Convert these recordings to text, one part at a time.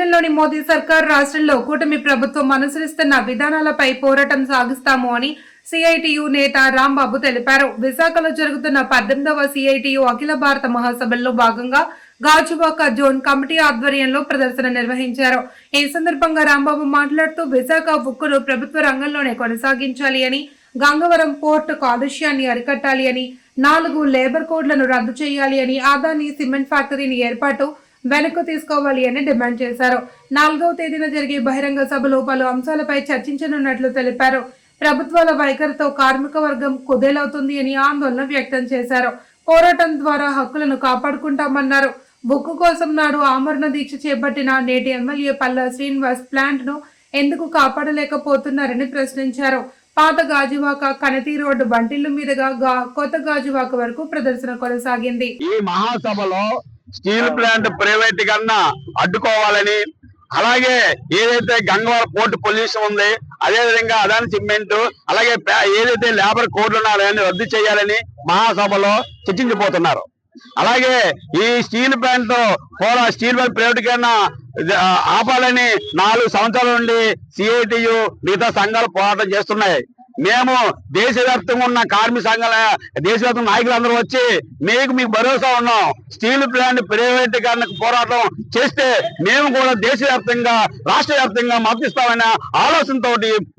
కేంద్రంలోని మోదీ సర్కార్ రాష్ట్రంలో కూటమి ప్రభుత్వం అనుసరిస్తున్న విధానాలపై పోరాటం సాగిస్తాము అని సిఐటియు నేత రాంబాబు తెలిపారు. విశాఖలో జరుగుతున్న పద్దెనిమిదవ సిఐటియు అఖిల భారత మహాసభల్లో భాగంగా గాజువాక జోన్ కమిటీ ఆధ్వర్యంలో ప్రదర్శన నిర్వహించారు. ఈ సందర్భంగా రాంబాబు మాట్లాడుతూ విశాఖ ఉక్కును ప్రభుత్వ రంగంలోనే కొనసాగించాలి అని గంగవరం పోర్టు కాలుష్యాన్ని అరికట్టాలి అని నాలుగు లేబర్ కోడ్లను రద్దు చేయాలి అని ఆదాని సిమెంట్ ఫ్యాక్టరీని ఏర్పాటు వెనక్కు తీసుకోవాలి అని డిమాండ్ చేశారు. నాలుగవ తేదీన జరిగే బహిరంగ సభలో పలు అంశాలపై చర్చించనున్నట్లు తెలిపారు. ప్రభుత్వాల వైఖరితో కార్మిక వర్గం కుదేలవుతుంది అని ఆందోళన వ్యక్తం చేశారు. పోరాటం ద్వారా హక్కులను కాపాడుకుంటామన్నారు. బుక్కు కోసం నాడు ఆమరణ దీక్ష చేపట్టిన నేటి ఎమ్మెల్యే పల్లా శ్రీనివాస్ ప్లాంట్ను ఎందుకు కాపాడలేకపోతున్నారని ప్రశ్నించారు. పాత గాజువాక కనతి రోడ్డు బంటిల్లు మీదుగా కొత్త గాజువాక వరకు ప్రదర్శన కొనసాగింది. ఈ మహాసభలో స్టీల్ ప్లాంట్ ప్రైవేటీకరణ అడ్డుకోవాలని అలాగే ఏదైతే గంగవరం పోర్టు పొల్యూషన్ ఉంది అదే విధంగా అదాని సిమెంట్ అలాగే ఏదైతే లేబర్ కోడ్లు ఉన్నాయో అవన్నీ రద్దు చేయాలని మహాసభలో చర్చించబోతున్నారు. అలాగే ఈ స్టీల్ ప్లాంట్ కూడా స్టీల్ ప్లాంట్ ప్రైవేటీకరణ ఆ, ఆపాలని నాలుగు సంవత్సరాల నుండి సిఐటియు మిగతా సంఘాలు పోరాటం చేస్తున్నాయి. మేము దేశవ్యాప్తంగా ఉన్న కార్మిక సంఘాల దేశవ్యాప్తంగా నాయకులందరూ వచ్చి మీకు మీకు భరోసా ఉన్నాం. స్టీల్ ప్లాంట్ ప్రైవేటీకరణకు పోరాటం చేస్తే మేము కూడా దేశవ్యాప్తంగా రాష్ట్ర వ్యాప్తంగా మద్దతు ఆలోచనతో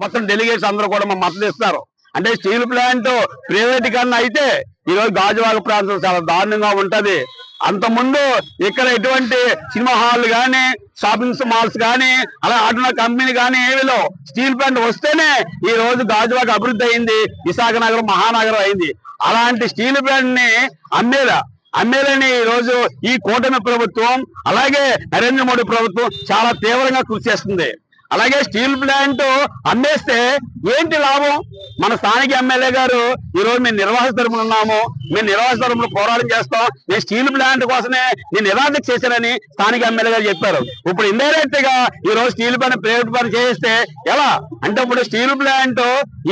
మొత్తం డెలిగేట్స్ అందరూ కూడా మా మద్దతిస్తారు అంటే స్టీల్ ప్లాంట్ ప్రైవేటీకరణ అయితే ఈ రోజు గాజువాక ప్రాంతం చాలా దారుణంగా ఉంటది. అంతకుముందు ఇక్కడ ఎటువంటి సినిమా హాల్ కానీ షాపింగ్ మాల్స్ కానీ అలా ఆటోన కంపెనీ కానీ ఏవి లేవు. స్టీల్ ప్లాంట్ వస్తేనే ఈ రోజు గాజువాక అభివృద్ధి అయింది విశాఖ నగరం మహానగరం అయింది. అలాంటి స్టీల్ ప్లాంట్ని అమ్మేలా అమ్మేలని ఈ రోజు ఈ కూటమి ప్రభుత్వం అలాగే నరేంద్ర మోడీ ప్రభుత్వం చాలా తీవ్రంగా కృషి చేస్తుంది. అలాగే స్టీల్ ప్లాంట్ అమ్మేస్తే ఏంటి లాభం? మన స్థానిక ఎమ్మెల్యే గారు ఈ రోజు మేము నిర్వాహక తరపున ఉన్నాము. మేము నిర్వాహక తరపున పోరాటం చేస్తాం. నేను స్టీల్ ప్లాంట్ కోసమే నేను నిరాధక చేశానని స్థానిక ఎమ్మెల్యే గారు చెప్పారు. ఇప్పుడు ఇండైరెక్ట్గా ఈ రోజు స్టీల్ ప్లాంట్ ప్రైవేట్ పని చేస్తే ఎలా? అంటే ఇప్పుడు స్టీల్ ప్లాంట్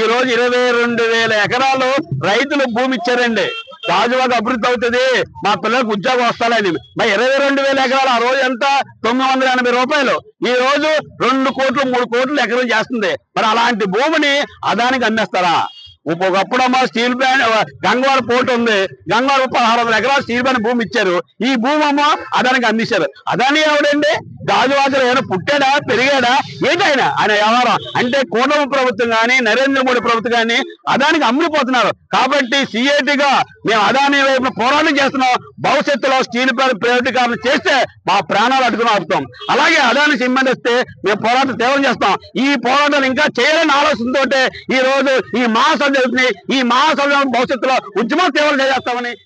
ఈ రోజు ఇరవై రెండు వేల ఎకరాలు రైతులు భూమి ఇచ్చారండి. గాజువాక అభివృద్ధి అవుతుంది. మా పిల్లలకు ఉద్యోగం వస్తాయని మరి ఇరవై రెండు వేల ఎకరాలు ఆ రోజు ఎంత? తొమ్మిది వందల ఎనభై రూపాయలు. ఈ రోజు రెండు కోట్లు మూడు కోట్లు ఎకరం చేస్తుంది. మరి అలాంటి భూమిని అదానికి అమ్మేస్తారా? ఒకప్పుడమ్మా స్టీల్ ప్లాంట్ గంగవాడ పోర్ట్ ఉంది. గంగవాడ పదహారు వందల ఎకరాలు స్టీల్ ప్లాంట్ భూమి ఇచ్చారు. ఈ భూమి అమ్మ అదానికి అందించారు. అదాని ఎవడండి? గాజువాకలు ఏమైనా పుట్టాడా? పెరిగాడా? ఏంటైనా ఆయన వ్యవహారం. అంటే కూటమి ప్రభుత్వం కానీ నరేంద్ర మోడీ ప్రభుత్వం కానీ అదానికి అమ్ముడిపోతున్నారు కాబట్టి సిఐటిగా మేము అదాని వైపు పోరాటం చేస్తున్నాం. భవిష్యత్తులో స్టీల్ ప్లాంట్ ప్రైవేటీకరణ చేస్తే మా ప్రాణాలు అడ్డుకుని ఆపుతాం. అలాగే అదాని సిమెంట్ వస్తే మేము పోరాటం తీవ్రం చేస్తాం. ఈ పోరాటాలు ఇంకా చేయాలని ఆలోచనతో ఈ రోజు ఈ మహాసభ జరుగుతుంది. ఈ మహాసభ భవిష్యత్తులో ఉద్యమం తీవ్రం చేస్తామని